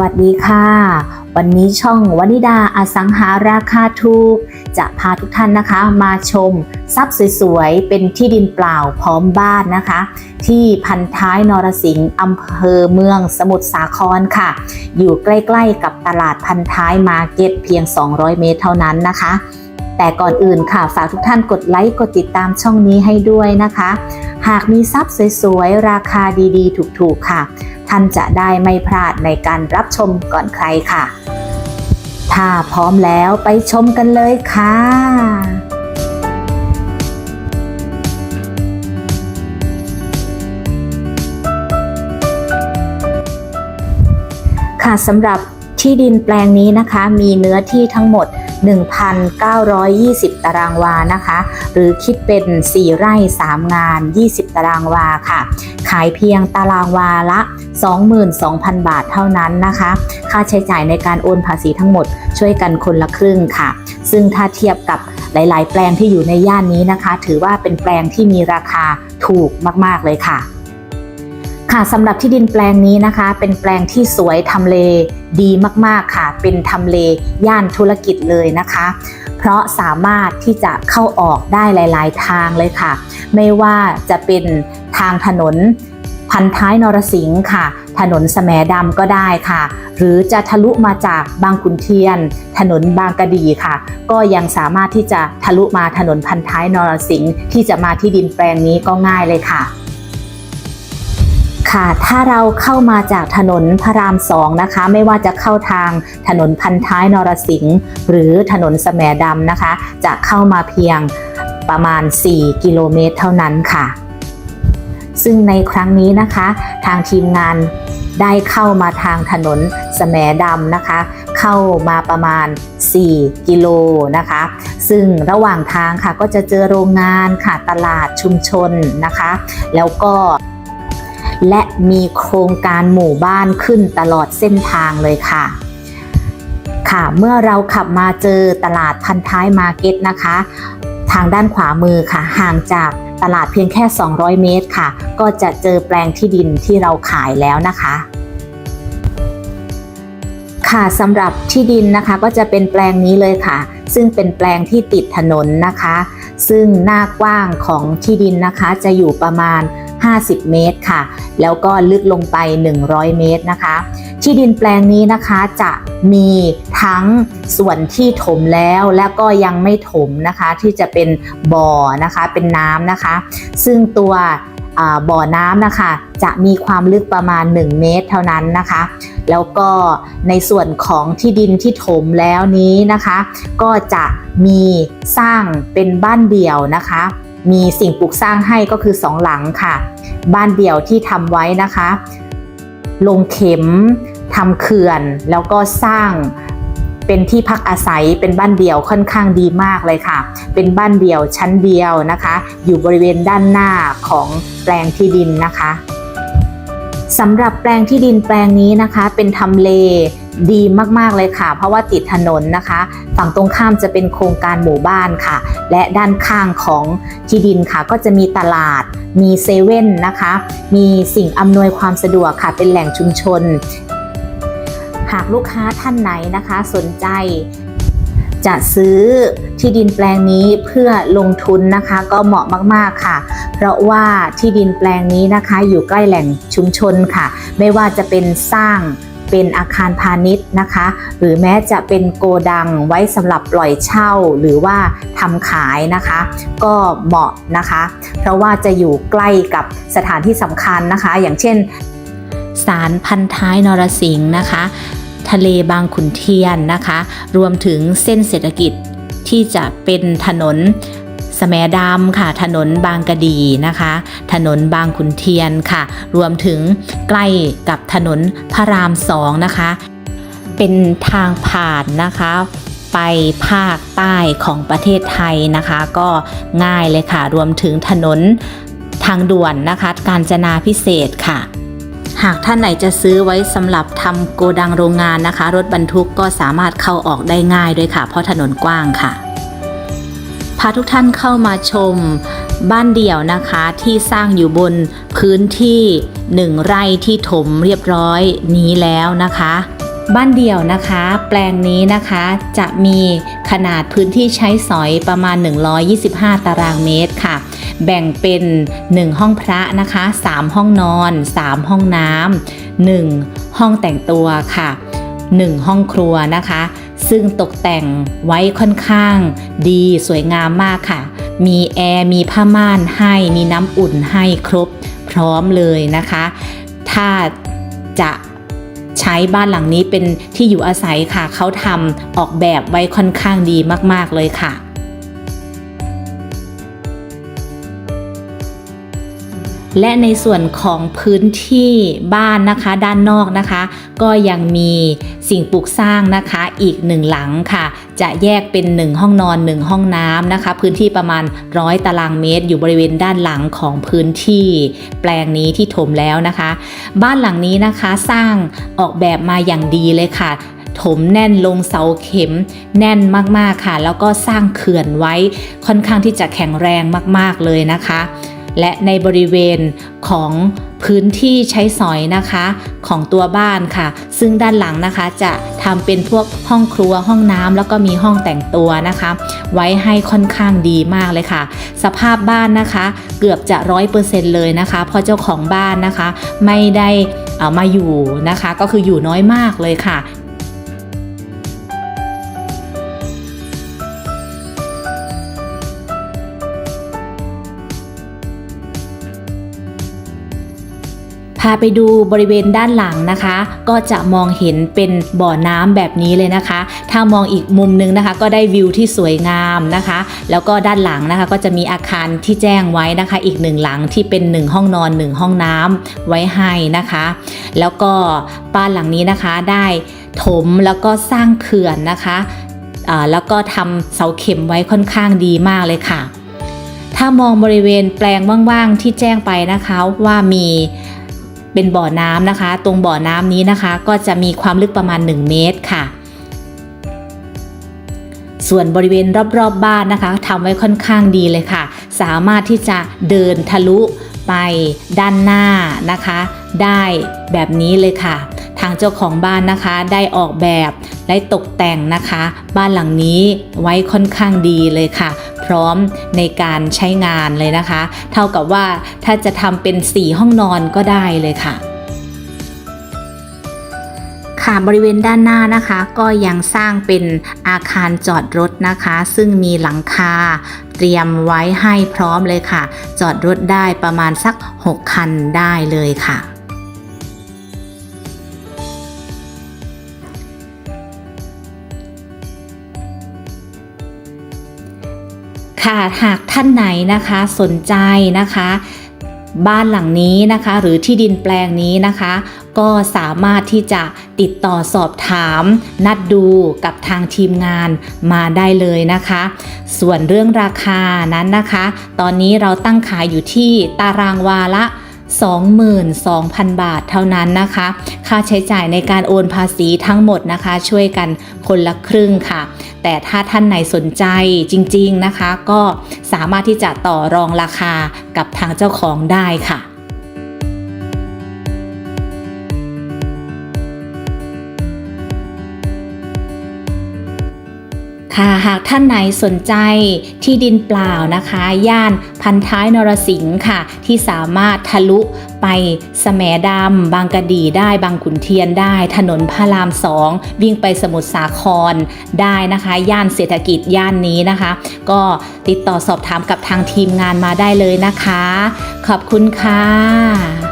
วัสดีค่ะ วันนี้ช่องวนิดาอสังหาราคาถูก จะพาทุกท่านนะคะ มาชมทรัพย์สวยๆ เป็นที่ดินเปล่าพร้อมบ้านนะคะ ที่พันท้ายนรสิงห์อำเภอเมืองสมุทรสาครค่ะ อยู่ใกล้ๆกับตลาดพันท้ายมาร์เก็ตเพียง 200 เมตรเท่านั้นนะคะ แต่ก่อนอื่นค่ะฝากทุกท่านกดไลค์กดติดตามช่องนี้ให้ด้วยนะคะ หากมีทรัพย์สวยๆ ราคาดีๆ ถูกๆค่ะ ท่านจะได้ไม่พลาดในการรับชมก่อนใครค่ะ ถ้าพร้อมแล้วไปชมกันเลยค่ะค่ะสำหรับที่ดินแปลงนี้นะคะ มีเนื้อที่ทั้งหมด 1,920 ตารางวานะคะ หรือคิดเป็น 4 ไร่ 3 งาน 20 ตารางวาค่ะ ขายเพียงตารางวาละ 22,000 บาทเท่านั้นนะคะ ค่าใช้จ่ายในการโอนภาษีทั้งหมดช่วยกันคนละครึ่งค่ะ ซึ่งถ้าเทียบกับหลาย ๆ แปลงที่อยู่ในย่านนี้นะคะ ถือว่าเป็นแปลงที่มีราคาถูกมาก ๆ เลยค่ะ ค่ะสำหรับที่ดินแปลงนี้นะคะ เป็นแปลงที่สวยทำเลดีมากๆค่ะ เป็นทำเลย่านธุรกิจเลยนะคะ เพราะสามารถที่จะเข้าออกได้หลาย ๆ ทางเลยค่ะ ไม่ว่าจะเป็นทางถนนพันท้ายนรสิงห์ค่ะ ถนนแสมดำก็ได้ค่ะ หรือจะทะลุมาจากบางขุนเทียน ถนนบางกะดีค่ะ ก็ยังสามารถที่จะทะลุมาถนนพันท้ายนรสิงห์ที่จะมาที่ดินแปลงนี้ก็ง่ายเลยค่ะ ค่ะถ้าเราเข้ามาจากถนนพระรามสองนะคะ ไม่ว่าจะเข้าทางถนนพันท้ายนรสิงห์หรือถนนแสมดำนะคะ จะเข้ามาเพียงประมาณ 4 กิโลเมตรเท่านั้นค่ะ ซึ่งในครั้งนี้นะคะ ทางทีมงานได้เข้ามาทางถนนแสมดำนะคะ เข้ามาประมาณ 4 กิโลนะคะ ซึ่งระหว่างทางค่ะก็จะเจอโรงงานค่ะตลาดชุมชนนะคะ แล้วก็ และมีโครงการหมู่บ้านขึ้นตลอดเส้นทางเลยค่ะ ค่ะ เมื่อเราขับมาเจอตลาดพันท้ายมาร์เก็ตนะคะ ทางด้านขวามือค่ะ ห่างจากตลาดเพียงแค่ 200 เมตรค่ะ ก็จะเจอแปลงที่ดินที่เราขายแล้วนะคะค่ะสำหรับที่ดินนะคะก็จะเป็นแปลงนี้เลยค่ะ ซึ่งเป็นแปลงที่ติดถนนนะคะ ซึ่งหน้ากว้างของที่ดินนะคะจะอยู่ประมาณ 50 เมตรค่ะ แล้วก็ลึกลงไป 100 เมตรนะคะ ที่ดินแปลงนี้นะคะจะมีทั้งส่วนที่ถมแล้วและก็ยังไม่ถมนะคะ ที่จะเป็นบ่อนะคะเป็นน้ำนะคะ ซึ่งตัวบ่อน้ำนะคะ จะมีความลึกประมาณ 1 เมตรเท่านั้นนะคะ แล้วก็ในส่วนของที่ดินที่ถมแล้วนี้นะคะ ก็จะมีสร้างเป็นบ้านเดี่ยวนะคะ มีสิ่งปลูกสร้างให้ก็คือสองหลังค่ะ บ้านเดี่ยวที่ทำไว้นะคะ ลงเข็มทำเขื่อน แล้วก็สร้างเป็นที่พักอาศัยเป็นบ้านเดี่ยวค่อนข้างดีมากเลยค่ะ เป็นบ้านเดี่ยวชั้นเดียวนะคะ อยู่บริเวณด้านหน้าของแปลงที่ดินนะคะสำหรับแปลงที่ดินแปลงนี้นะคะ เป็นทำเล ดีมากๆเลยค่ะ เพราะว่าติดถนนนะคะ ฝั่งตรงข้ามจะเป็นโครงการหมู่บ้านค่ะ และด้านข้างของที่ดินค่ะ ก็จะมีตลาดมีเซเว่นนะคะ มีสิ่งอำนวยความสะดวกค่ะ เป็นแหล่งชุมชน หากลูกค้าท่านไหนนะคะสนใจจะซื้อที่ดินแปลงนี้เพื่อลงทุนนะคะก็เหมาะมากๆค่ะ เพราะว่าที่ดินแปลงนี้นะคะอยู่ใกล้แหล่งชุมชนค่ะ ไม่ว่าจะเป็นสร้าง เป็นอาคารพาณิชย์นะคะ หรือแม้จะเป็นโกดังไว้สำหรับปล่อยเช่าหรือว่าทำขายนะคะ ก็เหมาะนะคะ เพราะว่าจะอยู่ใกล้กับสถานที่สำคัญนะคะ อย่างเช่นศาลพันท้ายนรสิงห์นะคะ ทะเลบางขุนเทียนนะคะ รวมถึงเส้นเศรษฐกิจที่จะเป็นถนน สแมดำค่ะ ถนนบางกะดีนะคะ ถนนบางขุนเทียนค่ะ รวมถึงใกล้กับถนนพระรามสองนะคะ เป็นทางผ่านนะคะไปภาคใต้ของประเทศไทยนะคะ ก็ง่ายเลยค่ะ รวมถึงถนนทางด่วนนะคะ การจนาพิเศษค่ะ หากท่านไหนจะซื้อไว้สำหรับทำโกดังโรงงานนะคะ รถบรรทุกก็สามารถเข้าออกได้ง่ายด้วยค่ะ เพราะถนนกว้างค่ะ พาทุกท่านเข้ามาชมบ้านเดี่ยวนะคะที่สร้างอยู่บนพื้นที่หนึ่งไร่ที่ถมเรียบร้อยนี้แล้วนะคะ บ้านเดี่ยวนะคะ แปลงนี้นะคะจะมีขนาดพื้นที่ใช้สอยประมาณ 125 ตารางเมตรค่ะ แบ่งเป็น 1 ห้องพระนะคะ 3 ห้องนอน 3 ห้องน้ำ1ห้องแต่งตัวค่ะ 1 ห้องครัวนะคะ ซึ่งตกแต่งไว้ค่อนข้างดีสวยงามมากค่ะ มีแอร์มีผ้าม่านให้มีน้ำอุ่นให้ครบพร้อมเลยนะคะ ถ้าจะใช้บ้านหลังนี้เป็นที่อยู่อาศัยค่ะ เขาทำออกแบบไว้ค่อนข้างดีมากๆเลยค่ะ และในส่วนของพื้นที่บ้านนะคะ ด้านนอกนะคะ ก็ยังมีสิ่งปลูกสร้างนะคะอีกหนึ่งหลังค่ะ จะแยกเป็น 1 ห้องนอน 1 ห้องน้ำนะคะ พื้นที่ประมาณร้อยตารางเมตร อยู่บริเวณด้านหลังของพื้นที่แปลงนี้ที่ถมแล้วนะคะ บ้านหลังนี้นะคะสร้างออกแบบมาอย่างดีเลยค่ะถมแน่นลงเสาเข็มแน่นมากๆค่ะ แล้วก็สร้างเขื่อนไว้ค่อนข้างที่จะแข็งแรงมากๆเลยนะคะ และในบริเวณของพื้นที่ใช้สอยนะคะของตัวบ้านค่ะ ซึ่งด้านหลังนะคะจะทำเป็นพวกห้องครัวห้องน้ำแล้วก็มีห้องแต่งตัวนะคะ ไว้ให้ค่อนข้างดีมากเลยค่ะ สภาพบ้านนะคะ เกือบจะร้อยเปอร์เซ็นต์เลยนะคะ เพราะเจ้าของบ้านนะคะ ไม่ได้เอามาอยู่นะคะ ก็คืออยู่น้อยมากเลยค่ะาไปดูบริเวณด้านหลังนะคะ ก็จะมองเห็นเป็นบ่อน้ำแบบนี้เลยนะคะ ถ้ามองอีกมุมนึงนะคะ ก็ได้วิวที่สวยงามนะคะ แล้วก็ด้านหลังนะคะก็จะมีอาคารที่แจ้งไว้นะคะ อีกหนึ่งหลังที่เป็น 1 ห้องนอน 1 ห้องน้ำไว้ให้นะคะ แล้วก็บ้านหลังนี้นะคะได้ถมแล้วก็สร้างเขื่อนนะคะแล้วก็ทำเสาเข็มไว้ค่อนข้างดีมากเลยค่ะ ถ้ามองบริเวณแปลงว่างๆที่แจ้งไปนะคะว่ามี เป็นบ่อน้ำนะคะ ตรงบ่อน้ำนี้นะคะ ก็จะมีความลึกประมาณ 1 เมตรค่ะ ส่วนบริเวณรอบๆบบ้านนะคะทำไว้ค่อนข้างดีเลยค่ะ สามารถที่จะเดินทะลุไปด้านหน้านะคะ ได้แบบนี้เลยค่ะางเจ้าของบ้านนะคะได้ออกแบบได้ตกแต่งนะคะ บ้านหลังนี้ไว้ค่อนข้างดีเลยค่ะ พร้อมในการใช้งานเลยนะคะ เท่ากับว่าถ้าจะทำเป็น 4 ห้องนอนก็ได้เลยค่ะค่ะบริเวณด้านหน้านะคะก็ยังสร้างเป็นอาคารจอดรถนะคะ ซึ่งมีหลังคาเตรียมไว้ให้พร้อมเลยค่ะ จอดรถได้ประมาณสัก 6 คันได้เลยค่ะ ค่ะหากท่านไหนนะคะสนใจนะคะ บ้านหลังนี้นะคะ หรือที่ดินแปลงนี้นะคะ ก็สามารถที่จะติดต่อสอบถาม นัดดูกับทางทีมงานมาได้เลยนะคะ ส่วนเรื่องราคานั้นนะคะ ตอนนี้เราตั้งขายอยู่ที่ตารางวาละ 22,000 บาทเท่านั้นนะคะ ค่าใช้จ่ายในการโอนภาษีทั้งหมดนะคะ ช่วยกันคนละครึ่งค่ะ แต่ถ้าท่านไหนสนใจจริงๆนะคะ ก็สามารถที่จะต่อรองราคากับทางเจ้าของได้ค่ะ ค่ะหากท่านไหนสนใจที่ดินเปล่านะคะ ย่านพันท้ายนรสิงห์ค่ะ ที่สามารถทะลุไปแสมดำบางกะดีได้บางขุนเทียนได้ ถนนพระรามสองวิ่งไปสมุทรสาครได้นะคะ ย่านเศรษฐกิจย่านนี้นะคะ ก็ติดต่อสอบถามกับทางทีมงานมาได้เลยนะคะ ขอบคุณค่ะ